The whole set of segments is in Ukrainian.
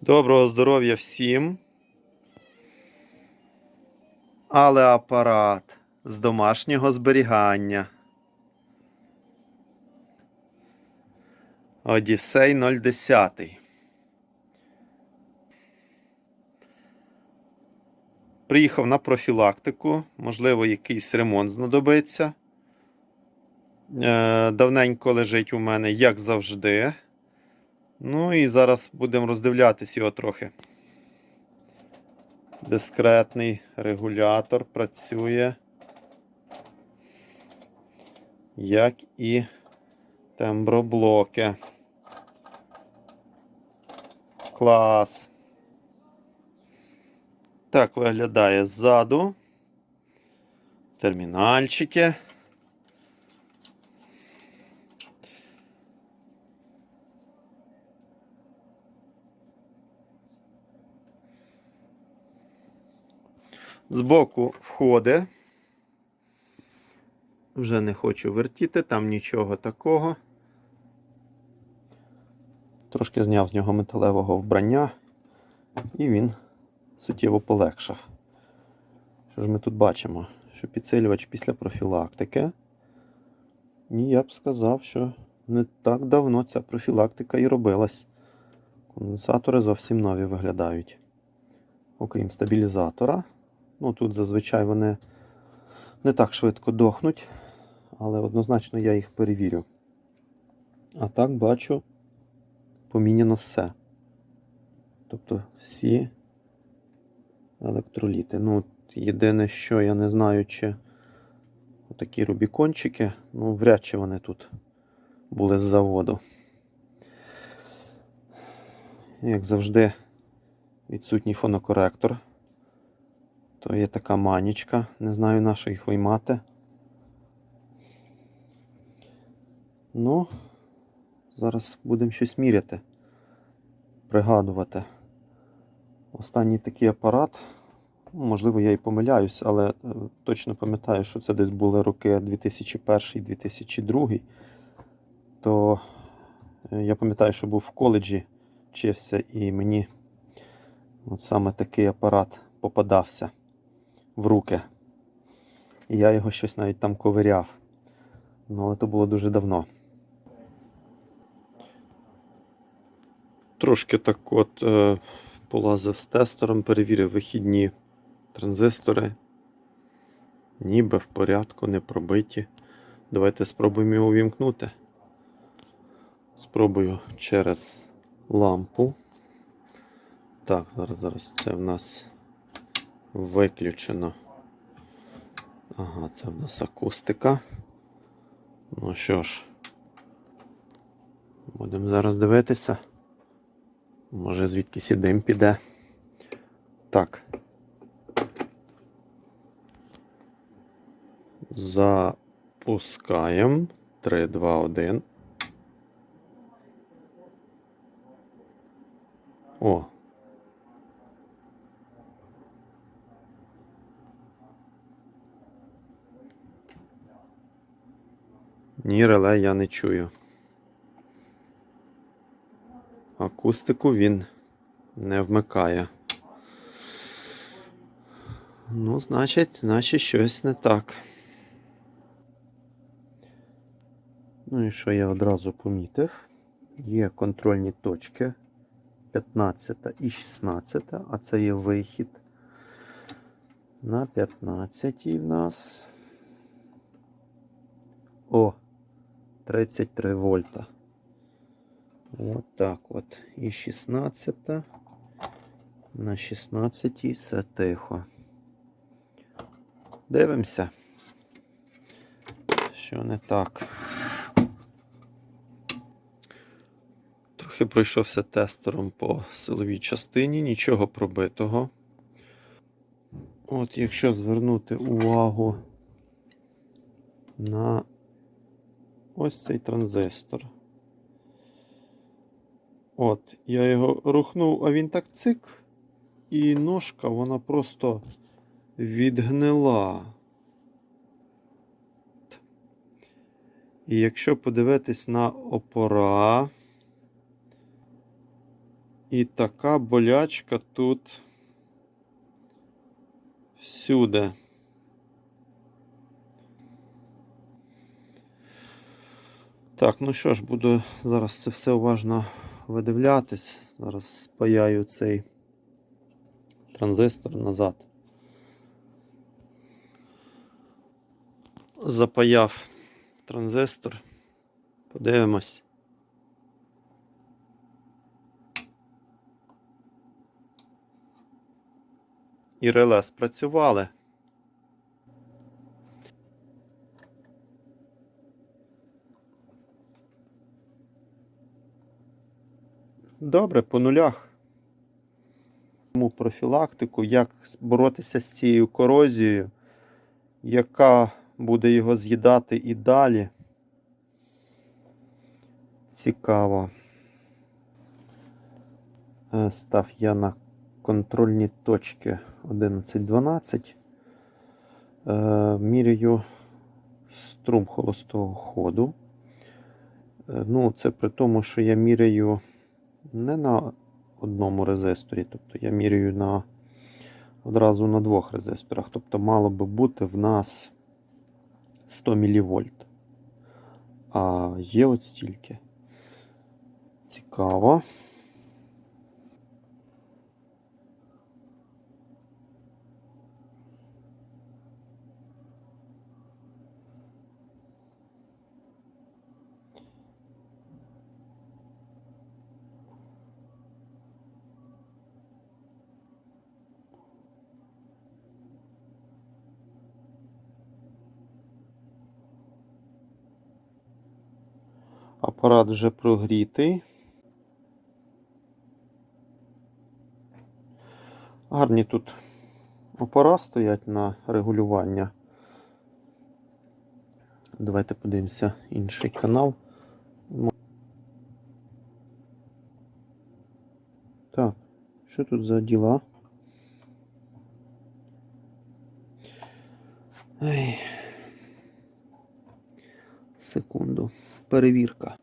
Доброго здоров'я всім. Але апарат з домашнього зберігання. Одіссей 010. Приїхав на профілактику, можливо, якийсь ремонт знадобиться. Е, Давненько лежить у мене, як завжди. Ну і зараз будемо роздивлятись його трохи. Дискретний регулятор працює. Як і темброблоки. Клас. Так виглядає ззаду. Термінальчики. Збоку входи. Вже не хочу вертіти, там нічого такого. Трошки зняв з нього металевого вбрання, і він суттєво полегшав. Що ж ми тут бачимо? Що підсилювач після профілактики. І я б сказав, що не так давно ця профілактика і робилась. Конденсатори зовсім нові виглядають. Окрім стабілізатора. Ну, тут зазвичай вони не так швидко дохнуть, але однозначно я їх перевірю. А так бачу, поміняно все. Тобто всі електроліти. Ну, єдине, що я не знаю, чи такі рубікончики, ну, вряд чи вони тут були з заводу. Як завжди, відсутній фонокоректор. То є така манічка, не знаю на що їх виймати. Ну, зараз будемо щось міряти, пригадувати. Останній такий апарат, можливо, я і помиляюсь, але е, точно пам'ятаю, що це десь були роки 2001-2002. То е, я пам'ятаю, що був в коледжі, вчився, і мені от саме такий апарат попадався в руки. І я його щось навіть там ковиряв. Ну, але то було дуже давно. Трошки так от е, полазив з тестером, перевірив вихідні транзистори. Ніби в порядку, не пробиті. Давайте спробуємо його увімкнути. Спробую через лампу. Так, зараз, зараз це в нас виключено. Ага, це в нас акустика. Ну що ж, будемо зараз дивитися. Може звідкись і дим піде. Так. Запускаємо. 3, 2, 1. О, Ні, реле я не чую. Акустику він не вмикає. Ну, значить, значить, щось не так. Ну і що я одразу помітив? Є контрольні точки 15 і 16, а це є вихід на 15 в нас. О, 33 вольта. От так от. І 16. На 16 все тихо. Дивимося, що не так. Трохи пройшовся тестером по силовій частині, нічого пробитого. От, якщо звернути увагу на ось цей транзистор. От, я його рухнув, а він так цик, і ножка вона просто відгнила. І якщо подивитись на опора, І така болячка тут всюди. Так, ну що ж, буду зараз це все уважно видивлятись. Зараз спаяю цей транзистор назад. Запаяв транзистор. Подивимось. І реле спрацювали. Добре, по нулях. Тому профілактику, як боротися з цією корозією, яка буде його з'їдати і далі. Цікаво. Е, Став я на контрольні точки 11-12. Е, Міряю струм холостого ходу. Е, Ну, це при тому, що я міряю не на одному резисторі, тобто я міряю на одразу на двох резисторах. Тобто мало би бути в нас 100 мВ. А є от стільки. Цікаво. Апарат вже прогрітий. Гарні тут опора стоять на регулювання. Давайте подивимося інший канал. Так, що тут за діла? Ай. Секунду. Перевірка.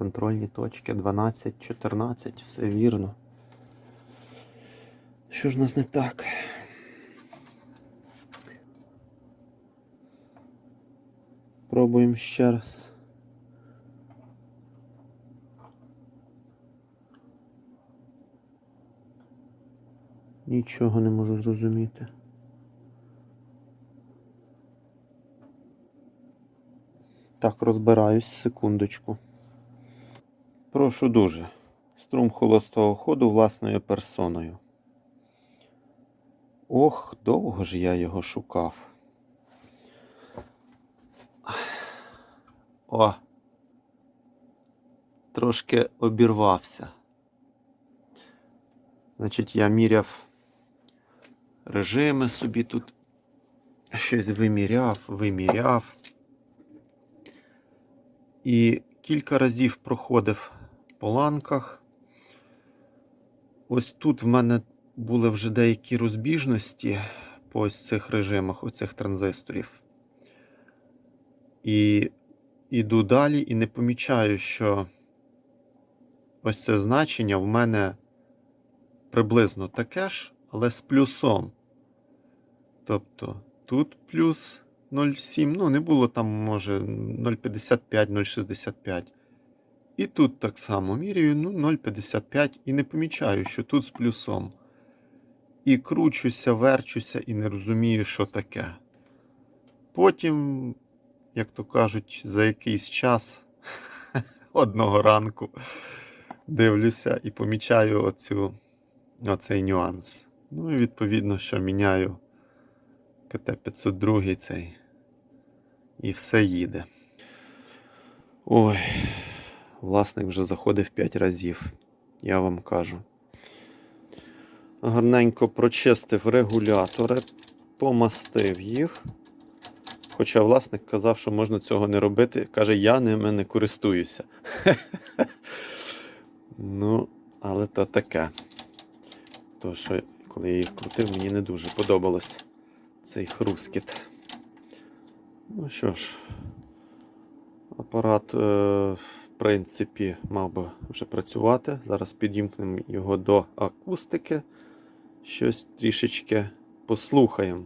Контрольні точки 12, 14, все вірно. Що ж у нас не так? Пробуємо ще раз. Нічого не можу зрозуміти. Так, розбираюсь, секундочку. Прошу дуже. Струм холостого ходу власною персоною. Ох, довго ж я його шукав. О! Трошки обірвався. Значить, я міряв режими собі тут. Щось виміряв, виміряв. І кілька разів проходив по ланках. Ось тут в мене були вже деякі розбіжності по ось цих режимах, оцих транзисторів. І йду далі і не помічаю, що ось це значення в мене приблизно таке ж, але з плюсом. Тобто тут плюс 0,7, ну не було там, може, 0,55, 0,65. І тут так само міряю, ну 0,55 і не помічаю, що тут з плюсом. І кручуся, верчуся і не розумію, що таке. Потім, як то кажуть, за якийсь час одного ранку дивлюся і помічаю оцю, оцей нюанс. Ну і відповідно, що міняю КТ-502 цей. І все їде. Ой, власник вже заходив 5 разів, я вам кажу. Гарненько прочистив регулятори, помастив їх. Хоча власник казав, що можна цього не робити. Каже, я ними не користуюся. ну, але то таке. То, що коли я їх крутив, мені не дуже подобалось цей хрускіт. Ну що ж, апарат е, принципі, мав би вже працювати. Зараз підімкнемо його до акустики. Щось трішечки послухаємо.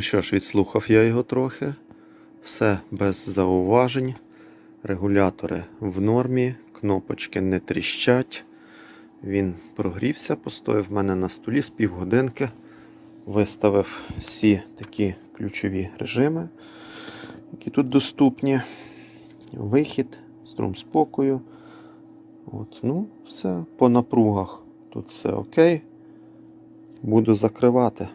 Ну що ж, відслухав я його трохи. Все без зауважень. Регулятори в нормі, кнопочки не тріщать. Він прогрівся, постояв в мене на столі з півгодинки. Виставив всі такі ключові режими, які тут доступні. Вихід, струм спокою. От, ну, все по напругах. Тут все окей. Буду закривати.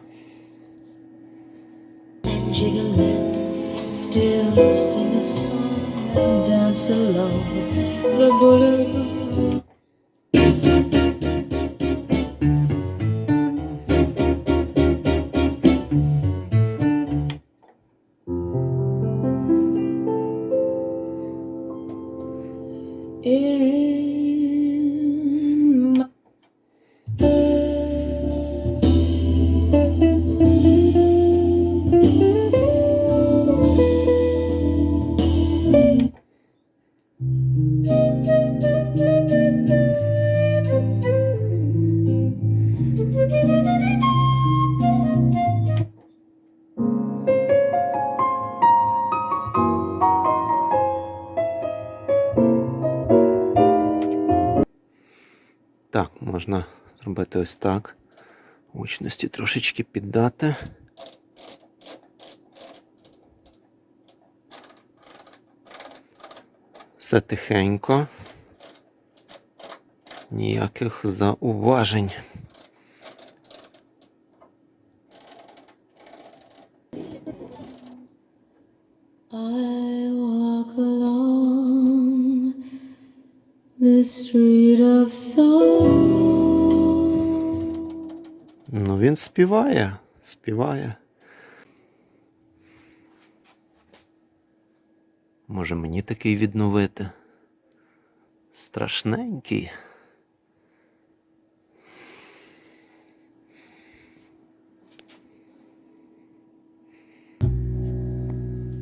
And jiggle it. Still sing a song and dance along the blue. Можна зробити ось так. Гучності трошечки піддати. Все тихенько. Ніяких зауважень. Співає, співає. Може мені такий відновити? Страшненький.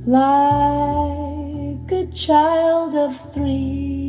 Like a child of three,